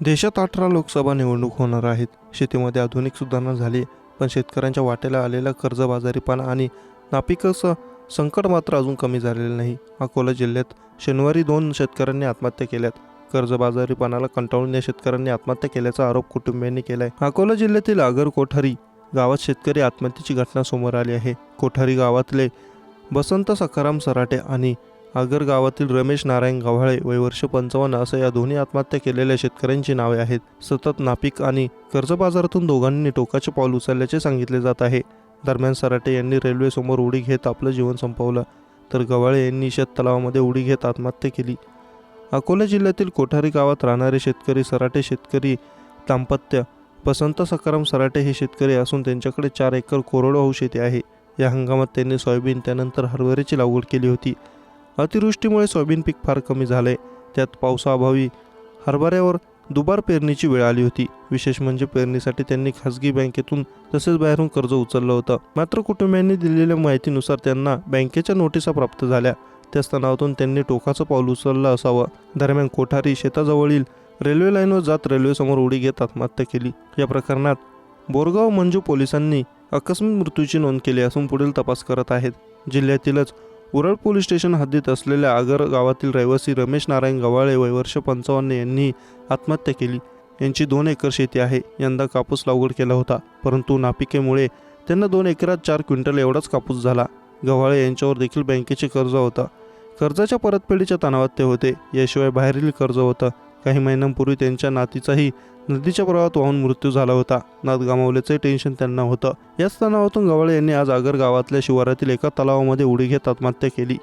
देशात अठरा लोकसभा निवडणूक होणार आहेत. शेतीमध्ये आधुनिक सुधारणा झाली पण शेतकऱ्यांच्या वाट्याला आलेला कर्जबाजारीपणा आणि नापिकाचं संकट मात्र अजून कमी झालेलं नाही. अकोला जिल्ह्यात शनिवारी दोन शेतकऱ्यांनी आत्महत्या केल्यात. कर्जबाजारीपणाला कंटाळून या शेतकऱ्यांनी आत्महत्या केल्याचा आरोप कुटुंबियांनी केलाय. अकोला जिल्ह्यातील आगर कोठारी गावात शेतकरी आत्महत्येची घटना समोर आली आहे. कोठारी गावातले बसंत सखाराम सराटे आणि आगर गावातील रमेश नारायण गव्हाळे वय वर्ष पंचावन्न असं या दोन्ही आत्महत्या केलेल्या शेतकऱ्यांची नावे आहेत. सतत नापीक आणि कर्जबाजारातून दोघांनी टोकाचे पाऊल उचलल्याचे सांगितले जात आहे. दरम्यान सराटे यांनी रेल्वेसमोर उडी घेत आपलं जीवन संपवलं तर गव्हाळे यांनी शेत तलावामध्ये उडी घेत आत्महत्या केली. अकोला जिल्ह्यातील कोठारी गावात राहणारे शेतकरी सराटे शेतकरी दाम्पत्य वसंत सकाराम सराटे हे शेतकरी असून त्यांच्याकडे चार एकर कोरडवाहू शेती आहे. या हंगामात त्यांनी सोयाबीन त्यानंतर हरभऱ्याची लागवड केली होती. अतिवृष्टीमुळे सोयाबीन पीक फार कमी झाले. त्यात पावसाअभावी हरभऱ्यावर दुबार पेरणीची वेळ आली होती. विशेष म्हणजे पेरणीसाठी त्यांनी खासगी बँकेतून तसेच बाहेरून कर्ज उचललं होतं. मात्र कुटुंबियांनी दिलेल्या माहितीनुसार त्यांना बँकेच्या नोटिसा प्राप्त झाल्या. त्या स्तनावातून त्यांनी टोकाचं पाऊल उचललं असावं. दरम्यान कोठारी शेताजवळील रेल्वे लाईनवर जात रेल्वेसमोर उडी घेत आत्महत्या केली. या प्रकरणात बोरगाव मंजू पोलिसांनी आकस्मिक मृत्यूची नोंद केली असून पुढील तपास करत आहेत. जिल्ह्यातीलच उरळ पोलीस स्टेशन हद्दीत असलेल्या आगर गावातील रहिवासी रमेश नारायण गव्हाळे वय वर्ष पंचावन्न यांनी आत्महत्या केली. यांची दोन एकर शेती आहे. यंदा कापूस लागवड केला होता परंतु नापिकेमुळे त्यांना दोन एकरात चार क्विंटल एवढाच कापूस झाला. गव्हाळे यांच्यावर देखील बँकेचे कर्ज होतं. कर्जाच्या परतफेडीच्या तणावात ते होते. याशिवाय बाहेरील कर्ज होतं. काही महिन्यांपूर्वी त्यांच्या नातीचाही नदीच्या प्रवाहात वाहून मृत्यू झाला होता. नात गमावल्याचे टेन्शन त्यांना होतं. याच तणावातून गवाळे यांनी आज आगर गावातल्या शिवारातील एका तलावामध्ये उडी घेत आत्महत्या केली.